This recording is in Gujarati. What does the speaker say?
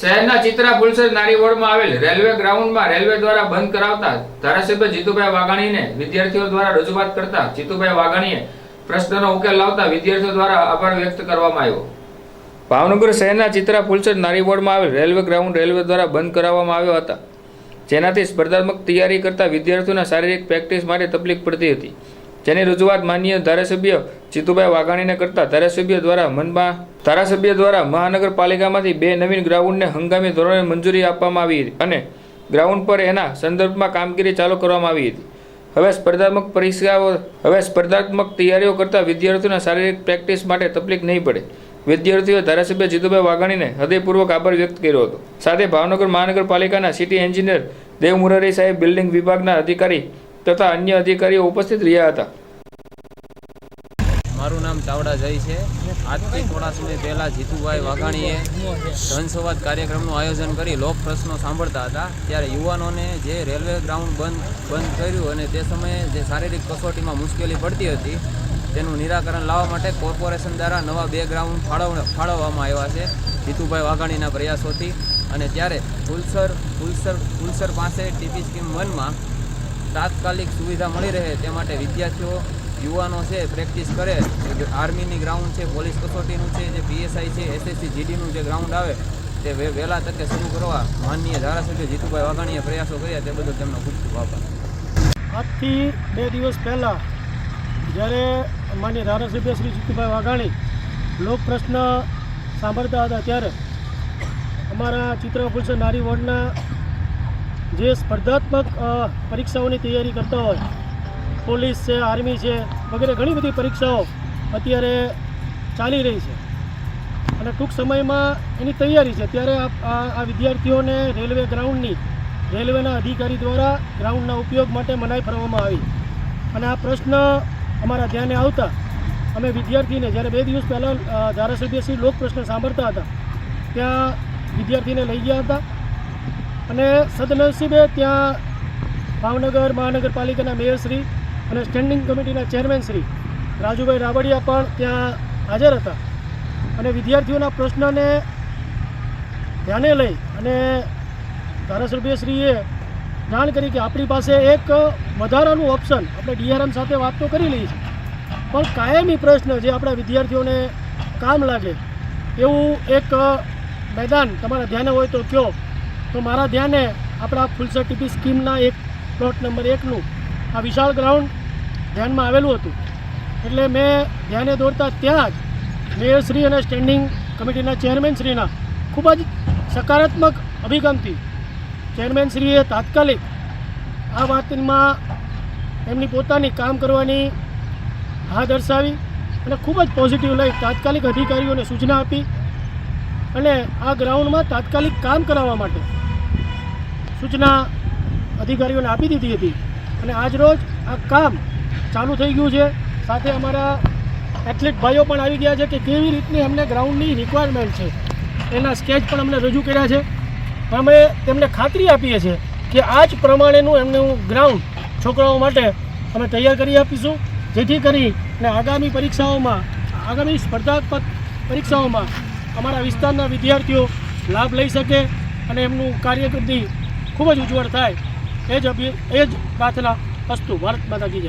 શહેરના ચિત્રા ફુલસર નારી વોર્ડમાં આવેલ રેલવે ગ્રાઉન્ડમાં રેલવે દ્વારા બંધ કરાવતા ધારાસભ્ય જીતુભાઈ વાઘાણીને વિદ્યાર્થીઓ દ્વારા રજૂઆત કરતા જીતુભાઈ વાઘાણીએ પ્રશ્નનો ઉકેલ લાવતા વિદ્યાર્થીઓ દ્વારા આભાર વ્યક્ત કરવામાં આવ્યો. ભાવનગર શહેરના ચિત્રા ફુલસર નારી વોર્ડમાં આવેલ રેલવે ગ્રાઉન્ડ રેલવે દ્વારા બંધ કરાવવામાં આવ્યો હતા. જેનાથી સ્પર્ધાત્મક તૈયારી કરતા વિદ્યાર્થીઓના શારીરિક પ્રેક્ટિસ માટે તકલીફ પડતી હતી. જેની રજૂઆત માન્ય ધારાસભ્ય જીતુભાઈ વાઘાણીને કરતા ધારાસભ્ય દ્વારા મનમાં ધારાસભ્ય દ્વારા મહાનગરપાલિકામાંથી બે નવીન ગ્રાઉન્ડને હંગામી ધોરણે મંજૂરી આપવામાં આવી હતી અને ગ્રાઉન્ડ પર એના સંદર્ભમાં કામગીરી ચાલુ કરવામાં આવી હતી. હવે સ્પર્ધાત્મક પરીક્ષાઓ, હવે સ્પર્ધાત્મક તૈયારીઓ કરતા વિદ્યાર્થીઓના શારીરિક પ્રેક્ટિસ માટે તકલીફ નહીં પડે. વિદ્યાર્થીઓએ ધારાસભ્ય જીતુભાઈ વાઘાણીને હૃદયપૂર્વક આભાર વ્યક્ત કર્યો હતો. સાથે ભાવનગર મહાનગરપાલિકાના સિટી એન્જિનિયર દેવ મુરારી સાહેબ બિલ્ડિંગ વિભાગના અધિકારી તથા અન્ય અધિકારીઓ ઉપસ્થિત રહ્યા હતા. મારું નામ ચાવડા જય છે. આજથી થોડા સમય પહેલાં જીતુભાઈ વાઘાણીએ જનસંવાદ કાર્યક્રમનું આયોજન કરી લોક પ્રશ્નો સાંભળતા હતા. ત્યારે યુવાનોને જે રેલવે ગ્રાઉન્ડ બંધ બંધ કર્યું અને તે સમયે જે શારીરિક કસોટીમાં મુશ્કેલી પડતી હતી, તેનું નિરાકરણ લાવવા માટે કોર્પોરેશન દ્વારા નવા બે ગ્રાઉન્ડ ફાળવ, ફાળવવામાં આવ્યા છે જીતુભાઈ વાઘાણીના પ્રયાસોથી. અને ત્યારે પુલસર પુલસર પુલસર પાસે ટીપી સ્કીમ વનમાં તાત્કાલિક સુવિધા મળી રહે તે માટે વિદ્યાર્થીઓ, યુવાનો છે, પ્રેક્ટિસ કરે. આર્મીની ગ્રાઉન્ડ છે, પોલીસ કસોટીનું છે, જે પીએસઆઈ છે, એસએસસી, જીડીનું જે ગ્રાઉન્ડ આવે, તે વહેલા તકે શરૂ કરવા માનનીય ધારાસભ્ય જીતુભાઈ વાઘાણીએ પ્રયાસો કર્યા, તે બદલ તેમનો ખૂબ ખૂબ આભાર. આજથી બે દિવસ પહેલાં જ્યારે માન્ય ધારાસભ્ય શ્રી જીતુભાઈ વાઘાણી લોક પ્રશ્ન સાંભળતા હતા ત્યારે અમારા ચિત્રપુરુષ નારી વોર્ડના જે સ્પર્ધાત્મક પરીક્ષાઓની તૈયારી કરતા હોય પોલીસ છે આર્મી છે વગેરે ઘણી બધી પરીક્ષાઓ અત્યારે ચાલી રહી છે. અને ટૂંક સમયમાં એની તૈયારી છે. ત્યારે આ વિદ્યાર્થીઓને રેલવે ગ્રાઉન્ડની રેલવેના અધિકારી દ્વારા ગ્રાઉન્ડના ઉપયોગ માટે મનાઈ ફરવામાં આવી. અને આ પ્રશ્ન અમારા ધ્યાને આવતા અમે વિદ્યાર્થીને જ્યારે બે દિવસ પહેલાં અ, ધારાસભ્યશ્રી લોક પ્રશ્ન સાંભળતા હતા ત્યાં વિદ્યાર્થીને લઈ ગયા હતા. અને સદનસીબે ત્યાં ભાવનગર મહાનગરપાલિકાના મેયરશ્રી અને સ્ટેન્ડિંગ કમિટીના ચેરમેન શ્રી રાજુભાઈ રાવડિયા પણ ત્યાં હાજર હતા. અને વિદ્યાર્થીઓના પ્રશ્નને ધ્યાને લઈ અને ધારાસભ્યશ્રીએ જાણ કરી કે આપણી પાસે એક વધારાનું ઓપ્શન, આપણે ડીઆરએમ સાથે વાત તો કરી લઈએ છીએ, પણ કાયમી પ્રશ્ન જે આપણા વિદ્યાર્થીઓને કામ લાગે એવું એક મેદાન તમારા ધ્યાને હોય તો કયો? તો મારા ધ્યાને આપણા ફુલસર ટીપી સ્કીમના એક પ્લોટ નંબર એકનું આ વિશાળ ગ્રાઉન્ડ ધ્યાનમાં આવેલું હતું. એટલે મેં ધ્યાને દોરતા ત્યાં જ મેયરશ્રી અને સ્ટેન્ડિંગ કમિટીના ચેરમેનશ્રીના ખૂબ જ સકારાત્મક અભિગમથી ચેરમેનશ્રીએ તાત્કાલિક આ વાતમાં એમની પોતાની કામ કરવાની હા દર્શાવી અને ખૂબ જ પોઝિટિવ લઈ તાત્કાલિક અધિકારીઓને સૂચના આપી અને આ ગ્રાઉન્ડમાં તાત્કાલિક કામ કરાવવા માટે સૂચના અધિકારીઓને આપી દીધી હતી. અને આજરોજ આ કામ ચાલુ થઈ ગયું છે. સાથે અમારા એથ્લેટ ભાઈઓ પણ આવી ગયા છે કે કેવી રીતની અમને ગ્રાઉન્ડની રિક્વાયરમેન્ટ છે. એના સ્કેચ પણ અમને રજૂ કર્યા છે. અમે તેમને ખાતરી આપીએ છીએ કે આ જ પ્રમાણેનું એમનું ગ્રાઉન્ડ છોકરાઓ માટે અમે તૈયાર કરી આપીશું. જેથી કરીને આગામી પરીક્ષાઓમાં, આગામી સ્પર્ધાત્મક પરીક્ષાઓમાં અમારા વિસ્તારના વિદ્યાર્થીઓ લાભ લઈ શકે અને એમનું કારકિર્દી ખૂબ જ ઉજ્જવળ થાય. એ જ એ જ પ્રાર્થના અસ્તુ. ભારત માતા કી